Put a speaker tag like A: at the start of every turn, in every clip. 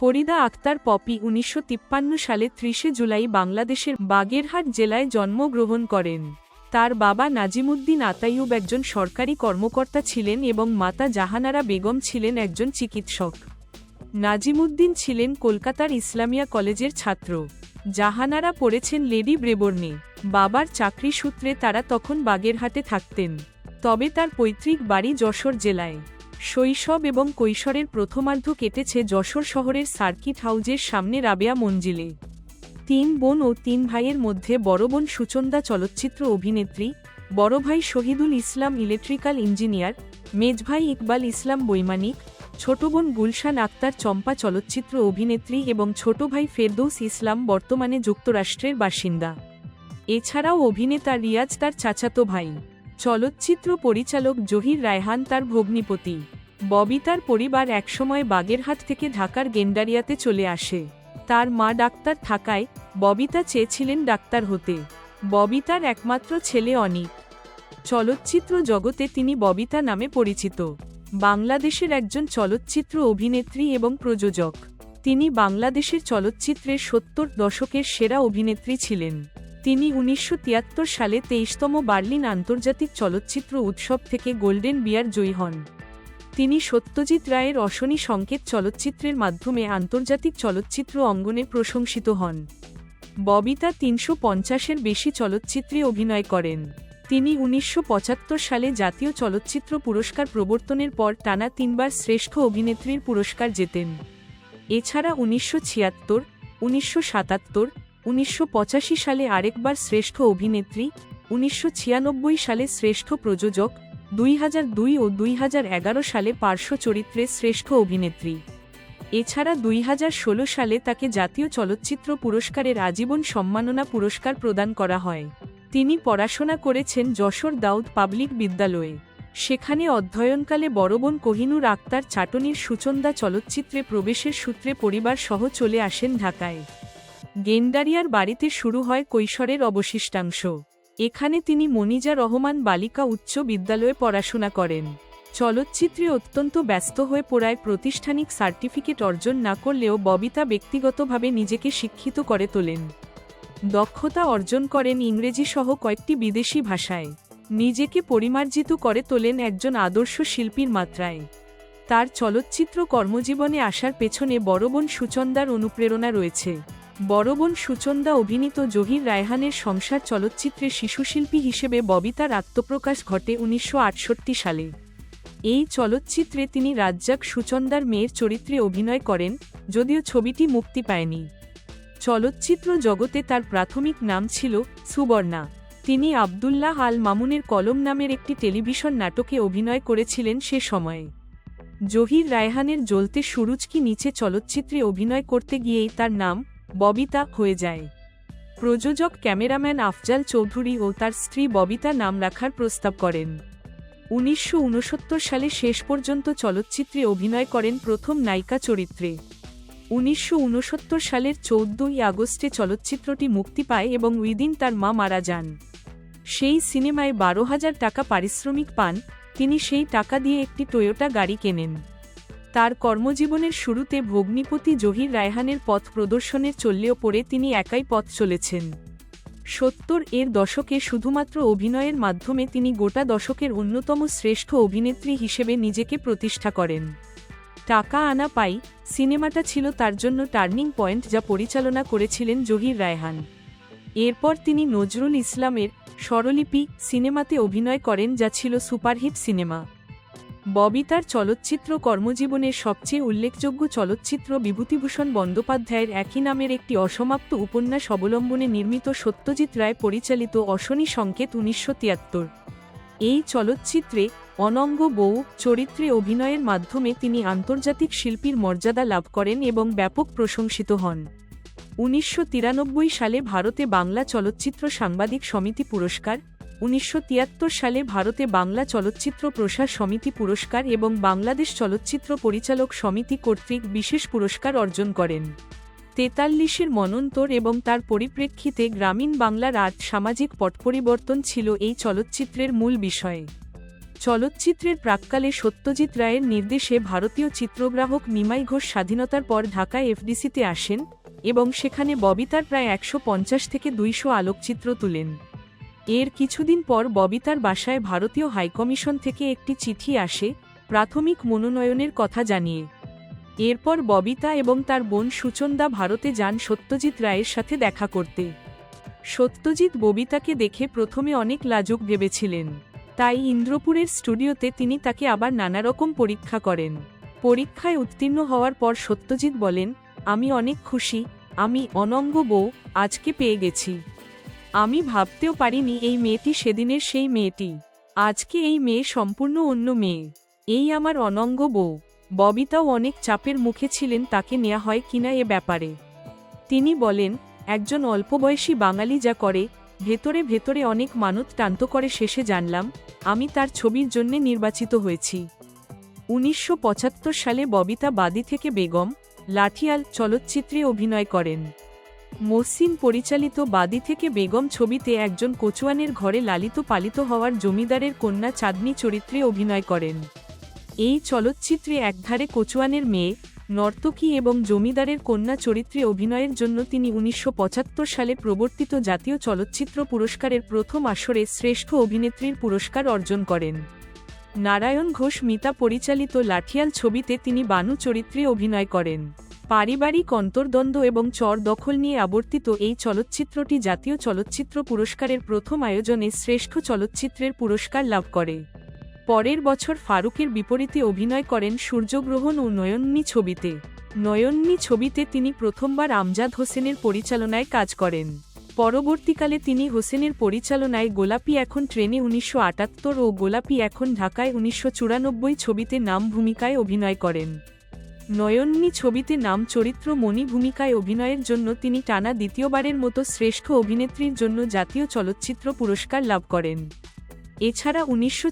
A: Farida Akter poppy উনিশশো সালে ত্রিশে জুলাই বাংলাদেশের বাগেরহাট জেলায় জন্মগ্রহণ করেন তার বাবা নাজিমুদ্দিন আতাইয়ুব একজন সরকারি কর্মকর্তা ছিলেন এবং মাতা জাহানারা বেগম ছিলেন একজন চিকিৎসক নাজিমুদ্দিন ছিলেন কলকাতার ইসলামিয়া কলেজের ছাত্র জাহানারা পড়েছেন লেডি ব্রেবর্নে বাবার চাকরি সূত্রে তারা তখন বাগেরহাটে থাকতেন তবে তার পৈতৃক বাড়ি যশোর জেলায় শৈশব এবং কৈশোরের প্রথমার্ধ কেটেছে যশোর শহরের সার্কিট হাউজের সামনে রাবেয়া মঞ্জিলে তিন বোন ও তিন ভাইয়ের মধ্যে বড় বোন সুচন্দা চলচ্চিত্র অভিনেত্রী বড় ভাই শহীদুল ইসলাম ইলেকট্রিক্যাল ইঞ্জিনিয়ার মেজভাই ইকবাল ইসলাম বৈমানিক ছোট বোন গুলশান আক্তার চম্পা চলচ্চিত্র অভিনেত্রী এবং ছোট ভাই ফেরদৌস ইসলাম বর্তমানে যুক্তরাষ্ট্রের বাসিন্দা এছাড়াও অভিনেতা রিয়াজ তার চাচাতো ভাই চলচ্চিত্র পরিচালক জহির রায়হান তার ভগ্নিপতি ববি তার পরিবার একসময় বাগেরহাট থেকে ঢাকার গেন্ডারিয়াতে চলে আসে তার মা ডাক্তার থাকায় ববিতা চেয়েছিলেন ডাক্তার হতে ববিতার একমাত্র ছেলে অনিক চলচ্চিত্র জগতে তিনি ববিতা নামে পরিচিত বাংলাদেশের একজন চলচ্চিত্র অভিনেত্রী এবং প্রযোজক তিনি বাংলাদেশের চলচ্চিত্রের সত্তর দশকের সেরা অভিনেত্রী ছিলেন তিনি উনিশশো সালে তেইশতম বার্লিন আন্তর্জাতিক চলচ্চিত্র উৎসব থেকে গোল্ডেন বিয়ার জয়ী হন তিনি সত্যজিৎ রায়ের অশনি সংকেত চলচ্চিত্রের মাধ্যমে আন্তর্জাতিক চলচ্চিত্র অঙ্গনে প্রশংসিত হন ববিতা তিনশো পঞ্চাশের বেশি চলচ্চিত্রে অভিনয় করেন তিনি উনিশশো সালে জাতীয় চলচ্চিত্র পুরস্কার প্রবর্তনের পর টানা তিনবার শ্রেষ্ঠ অভিনেত্রীর পুরস্কার জেতেন এছাড়া উনিশশো ছিয়াত্তর উনিশশো সাতাত্তর উনিশশো সালে আরেকবার শ্রেষ্ঠ অভিনেত্রী উনিশশো সালে শ্রেষ্ঠ প্রযোজক দুই ও দুই সালে পার্শ্ব চরিত্রে শ্রেষ্ঠ অভিনেত্রী এছাড়া দুই সালে তাকে জাতীয় চলচ্চিত্র পুরস্কারের আজীবন সম্মাননা পুরস্কার প্রদান করা হয় তিনি পড়াশোনা করেছেন যশোর দাউদ পাবলিক বিদ্যালয়ে সেখানে অধ্যয়নকালে বড়বন কোহিনুর আক্তার চাটনির সুচন্দা চলচ্চিত্রে প্রবেশের সূত্রে পরিবার সহ চলে আসেন ঢাকায় গেন্ডারিয়ার বাড়িতে শুরু হয় কৈশোরের অবশিষ্টাংশ এখানে তিনি মনিজা রহমান বালিকা উচ্চ বিদ্যালয়ে পড়াশোনা করেন চলচ্চিত্রে অত্যন্ত ব্যস্ত হয়ে পড়ায় প্রতিষ্ঠানিক সার্টিফিকেট অর্জন না করলেও ববিতা ব্যক্তিগতভাবে নিজেকে শিক্ষিত করে তোলেন দক্ষতা অর্জন করেন ইংরেজি সহ কয়েকটি বিদেশি ভাষায় নিজেকে পরিমার্জিত করে তোলেন একজন আদর্শ শিল্পীর মাত্রায় তার চলচ্চিত্র কর্মজীবনে আসার পেছনে বড় বোন সুচন্দার অনুপ্রেরণা রয়েছে বড় বোন সুচন্দা অভিনীত জহির রায়হানের সংসার চলচ্চিত্রে শিশুশিল্পী হিসেবে ববিতার আত্মপ্রকাশ ঘটে উনিশশো সালে এই চলচ্চিত্রে তিনি রাজ্জাক সুচন্দার মেয়ের চরিত্রে অভিনয় করেন যদিও ছবিটি মুক্তি পায়নি চলচ্চিত্র জগতে তার প্রাথমিক নাম ছিল সুবর্ণা তিনি আবদুল্লাহ আল মামুনের কলম নামের একটি টেলিভিশন নাটকে অভিনয় করেছিলেন সে সময়ে জহির রায়হানের জ্বলতে সুরুজ কি নিচে চলচ্চিত্রে অভিনয় করতে গিয়েই তার নাম ববিতা হয়ে যায় প্রযোজক ক্যামেরাম্যান আফজাল চৌধুরী ও তার স্ত্রী ববিতা নাম রাখার প্রস্তাব করেন উনিশশো সালে শেষ পর্যন্ত চলচ্চিত্রে অভিনয় করেন প্রথম নায়িকা চরিত্রে উনিশশো সালের চৌদ্দই আগস্টে চলচ্চিত্রটি মুক্তি পায় এবং উইদিন তার মা মারা যান সেই সিনেমায় বারো হাজার টাকা পারিশ্রমিক পান তিনি সেই টাকা দিয়ে একটি টয়োটা গাড়ি কেনেন তার কর্মজীবনের শুরুতে ভগ্নিপতি জহির রায়হানের পথ প্রদর্শনের চললেও পরে তিনি একাই পথ চলেছেন সত্তর এর দশকে শুধুমাত্র অভিনয়ের মাধ্যমে তিনি গোটা দশকের অন্যতম শ্রেষ্ঠ অভিনেত্রী হিসেবে নিজেকে প্রতিষ্ঠা করেন টাকা আনা পাই সিনেমাটা ছিল তার জন্য টার্নিং পয়েন্ট যা পরিচালনা করেছিলেন জহির রায়হান এরপর তিনি নজরুল ইসলামের স্বরলিপি সিনেমাতে অভিনয় করেন যা ছিল সুপারহিট সিনেমা ববি তার চলচ্চিত্র কর্মজীবনের সবচেয়ে উল্লেখযোগ্য চলচ্চিত্র বিভূতিভূষণ বন্দ্যোপাধ্যায়ের একই নামের একটি অসমাপ্ত উপন্যাস অবলম্বনে নির্মিত সত্যজিৎ রায় পরিচালিত অশনি সংকেত উনিশশো তিয়াত্তর এই চলচ্চিত্রে অনঙ্গ বউ চরিত্রে অভিনয়ের মাধ্যমে তিনি আন্তর্জাতিক শিল্পীর মর্যাদা লাভ করেন এবং ব্যাপক প্রশংসিত হন উনিশশো সালে ভারতে বাংলা চলচ্চিত্র সাংবাদিক সমিতি পুরস্কার উনিশশো সালে ভারতে বাংলা চলচ্চিত্র প্রসার সমিতি পুরস্কার এবং বাংলাদেশ চলচ্চিত্র পরিচালক সমিতি কর্তৃক বিশেষ পুরস্কার অর্জন করেন তেতাল্লিশের মনন্তর এবং তার পরিপ্রেক্ষিতে গ্রামীণ বাংলার আর্ট সামাজিক পটপরিবর্তন ছিল এই চলচ্চিত্রের মূল বিষয় চলচ্চিত্রের প্রাককালে সত্যজিৎ রায়ের নির্দেশে ভারতীয় চিত্রগ্রাহক নিমাই ঘোষ স্বাধীনতার পর ঢাকা এফডিসিতে আসেন এবং সেখানে ববিতার প্রায় একশো থেকে দুইশো আলোকচিত্র তুলেন এর কিছুদিন পর ববিতার বাসায় ভারতীয় হাইকমিশন থেকে একটি চিঠি আসে প্রাথমিক মনোনয়নের কথা জানিয়ে এরপর ববিতা এবং তার বোন সুচন্দা ভারতে যান সত্যজিৎ রায়ের সাথে দেখা করতে সত্যজিৎ ববিতাকে দেখে প্রথমে অনেক লাজুক ভেবেছিলেন তাই ইন্দ্রপুরের স্টুডিওতে তিনি তাকে আবার নানারকম পরীক্ষা করেন পরীক্ষায় উত্তীর্ণ হওয়ার পর সত্যজিৎ বলেন আমি অনেক খুশি আমি অনঙ্গ বউ আজকে পেয়ে গেছি আমি ভাবতেও পারিনি এই মেয়েটি সেদিনের সেই মেয়েটি আজকে এই মেয়ে সম্পূর্ণ অন্য মেয়ে এই আমার অনঙ্গ বউ ববিতাও অনেক চাপের মুখে ছিলেন তাকে নেওয়া হয় কিনা এ ব্যাপারে তিনি বলেন একজন অল্পবয়সী বাঙালি যা করে ভেতরে ভেতরে অনেক মানত টান্ত করে শেষে জানলাম আমি তার ছবির জন্যে নির্বাচিত হয়েছি উনিশশো সালে ববিতা বাদী থেকে বেগম লাঠিয়াল চলচ্চিত্রে অভিনয় করেন মসিন পরিচালিত বাদি থেকে বেগম ছবিতে একজন কোচুয়ানের ঘরে লালিত পালিত হওয়ার জমিদারের কন্যা চাঁদনি চরিত্রে অভিনয় করেন এই চলচ্চিত্রে একধারে কোচুয়ানের মেয়ে নর্তকী এবং জমিদারের কন্যা চরিত্রে অভিনয়ের জন্য তিনি উনিশশো সালে প্রবর্তিত জাতীয় চলচ্চিত্র পুরস্কারের প্রথম আসরে শ্রেষ্ঠ অভিনেত্রীর পুরস্কার অর্জন করেন নারায়ণ ঘোষ মিতা পরিচালিত লাঠিয়াল ছবিতে তিনি বানু চরিত্রে অভিনয় করেন পারিবারিক অন্তর্দ্বন্দ্ব এবং চর দখল নিয়ে আবর্তিত এই চলচ্চিত্রটি জাতীয় চলচ্চিত্র পুরস্কারের প্রথম আয়োজনে শ্রেষ্ঠ চলচ্চিত্রের পুরস্কার লাভ করে পরের বছর ফারুকের বিপরীতে অভিনয় করেন সূর্যগ্রহণ ও নয়ন্নি ছবিতে নয়ন্নি ছবিতে তিনি প্রথমবার আমজাদ হোসেনের পরিচালনায় কাজ করেন পরবর্তীকালে তিনি হোসেনের পরিচালনায় গোলাপি এখন ট্রেনে উনিশশো ও গোলাপি এখন ঢাকায় উনিশশো ছবিতে নাম ভূমিকায় অভিনয় করেন নয়ননি ছবিতে নাম চরিত্র মণি ভূমিকায় অভিনয়ের জন্য তিনি টানা দ্বিতীয়বারের মতো শ্রেষ্ঠ অভিনেত্রীর জন্য জাতীয় চলচ্চিত্র পুরস্কার লাভ করেন এছাড়া উনিশশো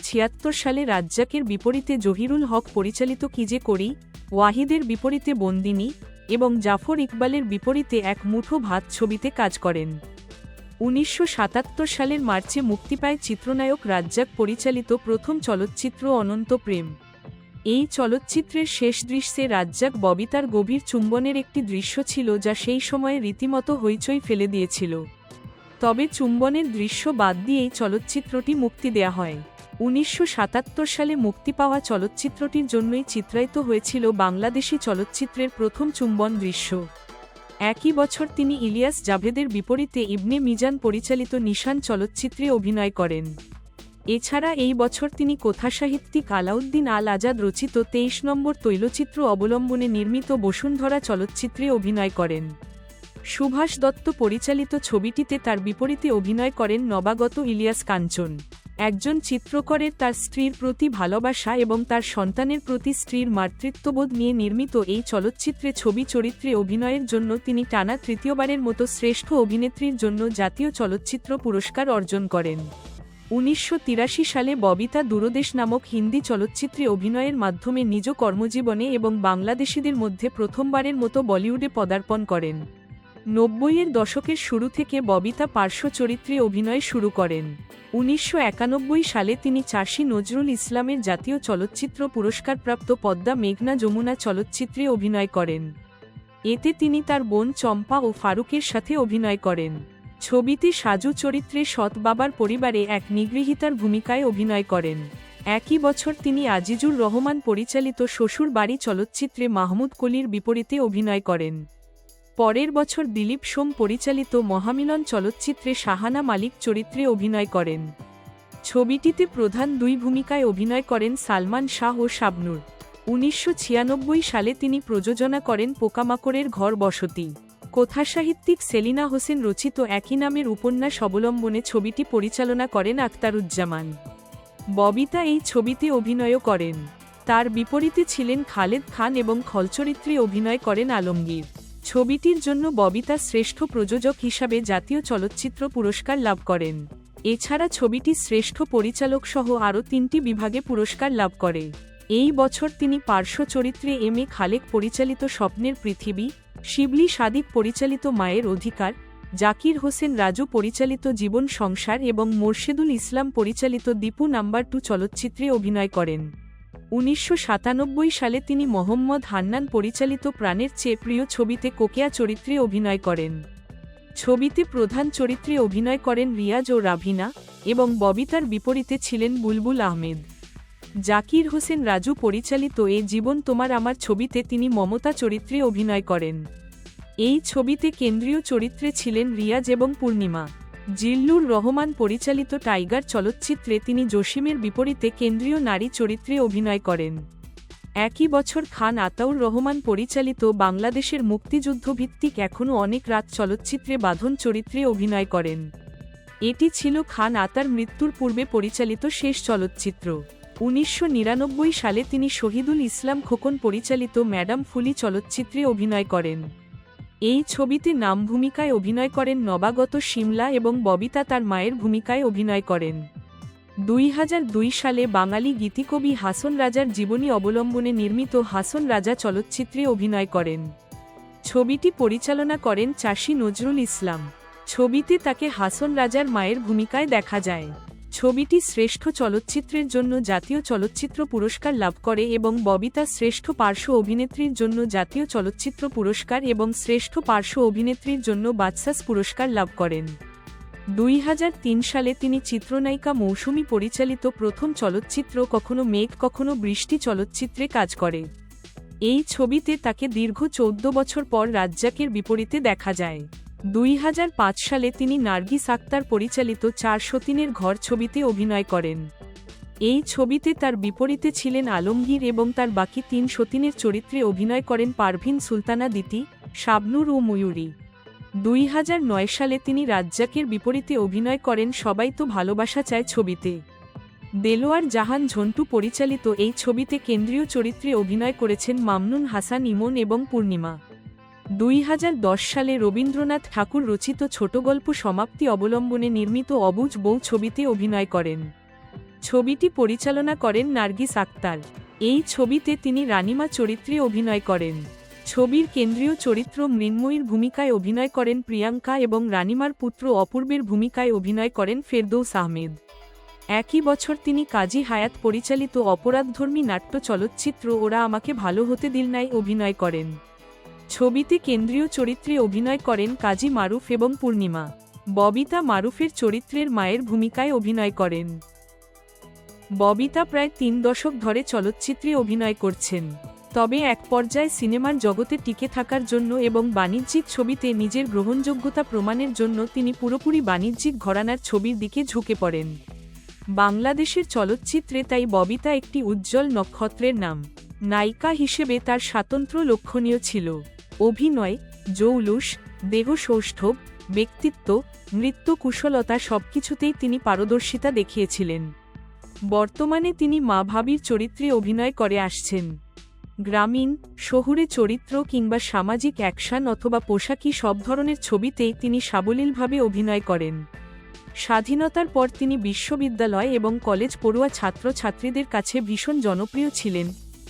A: সালে রাজ্জাকের বিপরীতে জহিরুল হক পরিচালিত কি যে করি ওয়াহিদের বিপরীতে বন্দিনী এবং জাফর ইকবালের বিপরীতে এক মুঠো ভাত ছবিতে কাজ করেন উনিশশো সালের মার্চে মুক্তি পায় চিত্রনায়ক রাজ্জাক পরিচালিত প্রথম চলচ্চিত্র অনন্ত প্রেম এই চলচ্চিত্রের শেষ দৃশ্যে রাজ্জাক ববিতার গভীর চুম্বনের একটি দৃশ্য ছিল যা সেই সময়ে রীতিমতো হইচই ফেলে দিয়েছিল তবে চুম্বনের দৃশ্য বাদ দিয়েই চলচ্চিত্রটি মুক্তি দেয়া হয় উনিশশো সালে মুক্তি পাওয়া চলচ্চিত্রটির জন্যই চিত্রায়িত হয়েছিল বাংলাদেশি চলচ্চিত্রের প্রথম চুম্বন দৃশ্য একই বছর তিনি ইলিয়াস জাভেদের বিপরীতে ইবনে মিজান পরিচালিত নিশান চলচ্চিত্রে অভিনয় করেন এছাড়া এই বছর তিনি কথাসাহিত্যিক আলাউদ্দিন আল আজাদ রচিত তেইশ নম্বর তৈলচিত্র অবলম্বনে নির্মিত বসুন্ধরা চলচ্চিত্রে অভিনয় করেন সুভাষ দত্ত পরিচালিত ছবিটিতে তার বিপরীতে অভিনয় করেন নবাগত ইলিয়াস কাঞ্চন একজন চিত্রকরের তার স্ত্রীর প্রতি ভালোবাসা এবং তার সন্তানের প্রতি স্ত্রীর মাতৃত্ববোধ নিয়ে নির্মিত এই চলচ্চিত্রে ছবি চরিত্রে অভিনয়ের জন্য তিনি টানা তৃতীয়বারের মতো শ্রেষ্ঠ অভিনেত্রীর জন্য জাতীয় চলচ্চিত্র পুরস্কার অর্জন করেন উনিশশো সালে ববিতা দূরদেশ নামক হিন্দি চলচ্চিত্রে অভিনয়ের মাধ্যমে নিজ কর্মজীবনে এবং বাংলাদেশিদের মধ্যে প্রথমবারের মতো বলিউডে পদার্পণ করেন নব্বইয়ের দশকের শুরু থেকে ববিতা পার্শ্ব চরিত্রে অভিনয় শুরু করেন উনিশশো সালে তিনি চাষী নজরুল ইসলামের জাতীয় চলচ্চিত্র পুরস্কারপ্রাপ্ত পদ্মা মেঘনা যমুনা চলচ্চিত্রে অভিনয় করেন এতে তিনি তার বোন চম্পা ও ফারুকের সাথে অভিনয় করেন ছবিতে সাজু চরিত্রে সৎ বাবার পরিবারে এক নিগৃহীতার ভূমিকায় অভিনয় করেন একই বছর তিনি আজিজুর রহমান পরিচালিত শ্বশুর বাড়ি চলচ্চিত্রে মাহমুদ কলির বিপরীতে অভিনয় করেন পরের বছর দিলীপ সোম পরিচালিত মহামিলন চলচ্চিত্রে শাহানা মালিক চরিত্রে অভিনয় করেন ছবিটিতে প্রধান দুই ভূমিকায় অভিনয় করেন সালমান শাহ ও শাবনুর উনিশশো সালে তিনি প্রযোজনা করেন পোকামাকড়ের ঘর বসতি কথাসাহিত্যিক সেলিনা হোসেন রচিত একই নামের উপন্যাস অবলম্বনে ছবিটি পরিচালনা করেন আখতারুজ্জামান ববিতা এই ছবিতে অভিনয়ও করেন তার বিপরীতে ছিলেন খালেদ খান এবং খলচরিত্রে অভিনয় করেন আলমগীর ছবিটির জন্য ববিতা শ্রেষ্ঠ প্রযোজক হিসাবে জাতীয় চলচ্চিত্র পুরস্কার লাভ করেন এছাড়া ছবিটি শ্রেষ্ঠ পরিচালক সহ আরও তিনটি বিভাগে পুরস্কার লাভ করে এই বছর তিনি পার্শ্ব চরিত্রে এম এ খালেক পরিচালিত স্বপ্নের পৃথিবী শিবলি সাদিক পরিচালিত মায়ের অধিকার জাকির হোসেন রাজু পরিচালিত জীবন সংসার এবং মোর্শেদুল ইসলাম পরিচালিত দীপু নাম্বার টু চলচ্চিত্রে অভিনয় করেন উনিশশো সালে তিনি মোহাম্মদ হান্নান পরিচালিত প্রাণের চেয়ে প্রিয় ছবিতে কোকেয়া চরিত্রে অভিনয় করেন ছবিতে প্রধান চরিত্রে অভিনয় করেন রিয়াজ ও রাভিনা এবং ববিতার বিপরীতে ছিলেন বুলবুল আহমেদ জাকির হোসেন রাজু পরিচালিত এ জীবন তোমার আমার ছবিতে তিনি মমতা চরিত্রে অভিনয় করেন এই ছবিতে কেন্দ্রীয় চরিত্রে ছিলেন রিয়াজ এবং পূর্ণিমা জিল্লুর রহমান পরিচালিত টাইগার চলচ্চিত্রে তিনি জসিমের বিপরীতে কেন্দ্রীয় নারী চরিত্রে অভিনয় করেন একই বছর খান আতাউর রহমান পরিচালিত বাংলাদেশের মুক্তিযুদ্ধভিত্তিক এখনও অনেক রাত চলচ্চিত্রে বাঁধন চরিত্রে অভিনয় করেন এটি ছিল খান আতার মৃত্যুর পূর্বে পরিচালিত শেষ চলচ্চিত্র উনিশশো সালে তিনি শহীদুল ইসলাম খোকন পরিচালিত ম্যাডাম ফুলি চলচ্চিত্রে অভিনয় করেন এই ছবিতে নাম ভূমিকায় অভিনয় করেন নবাগত সিমলা এবং ববিতা তার মায়ের ভূমিকায় অভিনয় করেন দুই সালে বাঙালি গীতিকবি হাসন রাজার জীবনী অবলম্বনে নির্মিত হাসন রাজা চলচ্চিত্রে অভিনয় করেন ছবিটি পরিচালনা করেন চাষি নজরুল ইসলাম ছবিতে তাকে হাসন রাজার মায়ের ভূমিকায় দেখা যায় ছবিটি শ্রেষ্ঠ চলচ্চিত্রের জন্য জাতীয় চলচ্চিত্র পুরস্কার লাভ করে এবং ববিতা শ্রেষ্ঠ পার্শ্ব অভিনেত্রীর জন্য জাতীয় চলচ্চিত্র পুরস্কার এবং শ্রেষ্ঠ পার্শ্ব অভিনেত্রীর জন্য বাদশাস পুরস্কার লাভ করেন দুই সালে তিনি চিত্রনায়িকা মৌসুমী পরিচালিত প্রথম চলচ্চিত্র কখনো মেঘ কখনো বৃষ্টি চলচ্চিত্রে কাজ করে এই ছবিতে তাকে দীর্ঘ চৌদ্দ বছর পর রাজ্জাকের বিপরীতে দেখা যায় দুই সালে তিনি নার্গিস আক্তার পরিচালিত চার সতীনের ঘর ছবিতে অভিনয় করেন এই ছবিতে তার বিপরীতে ছিলেন আলমগীর এবং তার বাকি তিন সতীনের চরিত্রে অভিনয় করেন পারভিন সুলতানা দিতি শাবনুর ও ময়ূরী দুই সালে তিনি রাজ্জাকের বিপরীতে অভিনয় করেন সবাই তো ভালোবাসা চায় ছবিতে দেলোয়ার জাহান ঝন্টু পরিচালিত এই ছবিতে কেন্দ্রীয় চরিত্রে অভিনয় করেছেন মামনুন হাসান ইমন এবং পূর্ণিমা দুই সালে রবীন্দ্রনাথ ঠাকুর রচিত ছোট গল্প সমাপ্তি অবলম্বনে নির্মিত অবুজ বউ ছবিতে অভিনয় করেন ছবিটি পরিচালনা করেন নার্গিস আক্তার এই ছবিতে তিনি রানিমা চরিত্রে অভিনয় করেন ছবির কেন্দ্রীয় চরিত্র মৃন্ময়ীর ভূমিকায় অভিনয় করেন প্রিয়াঙ্কা এবং রানিমার পুত্র অপূর্বের ভূমিকায় অভিনয় করেন ফেরদৌস আহমেদ একই বছর তিনি কাজী হায়াত পরিচালিত অপরাধধর্মী নাট্য চলচ্চিত্র ওরা আমাকে ভালো হতে দিল নাই অভিনয় করেন ছবিতে কেন্দ্রীয় চরিত্রে অভিনয় করেন কাজী মারুফ এবং পূর্ণিমা ববিতা মারুফের চরিত্রের মায়ের ভূমিকায় অভিনয় করেন ববিতা প্রায় তিন দশক ধরে চলচ্চিত্রে অভিনয় করছেন তবে এক পর্যায়ে সিনেমার জগতে টিকে থাকার জন্য এবং বাণিজ্যিক ছবিতে নিজের গ্রহণযোগ্যতা প্রমাণের জন্য তিনি পুরোপুরি বাণিজ্যিক ঘরানার ছবির দিকে ঝুঁকে পড়েন বাংলাদেশের চলচ্চিত্রে তাই ববিতা একটি উজ্জ্বল নক্ষত্রের নাম নায়িকা হিসেবে তার স্বাতন্ত্র্য লক্ষণীয় ছিল অভিনয় জৌলুস দেহসৌষ্ঠব ব্যক্তিত্ব নৃত্য কুশলতা সবকিছুতেই তিনি পারদর্শিতা দেখিয়েছিলেন বর্তমানে তিনি মা ভাবির চরিত্রে অভিনয় করে আসছেন গ্রামীণ শহুরে চরিত্র কিংবা সামাজিক অ্যাকশন অথবা পোশাকি সব ধরনের ছবিতেই তিনি সাবলীলভাবে অভিনয় করেন স্বাধীনতার পর তিনি বিশ্ববিদ্যালয় এবং কলেজ পড়ুয়া ছাত্রছাত্রীদের কাছে ভীষণ জনপ্রিয় ছিলেন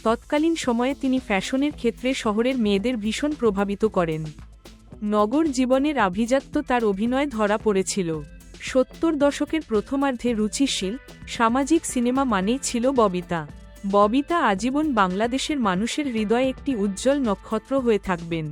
A: তৎকালীন সময়ে তিনি ফ্যাশনের ক্ষেত্রে শহরের মেয়েদের ভীষণ প্রভাবিত করেন নগর জীবনের আভিজাত্য তার অভিনয় ধরা পড়েছিল সত্তর দশকের প্রথমার্ধে রুচিশীল সামাজিক সিনেমা মানেই ছিল ববিতা ববিতা আজীবন বাংলাদেশের মানুষের হৃদয়ে একটি উজ্জ্বল নক্ষত্র হয়ে থাকবেন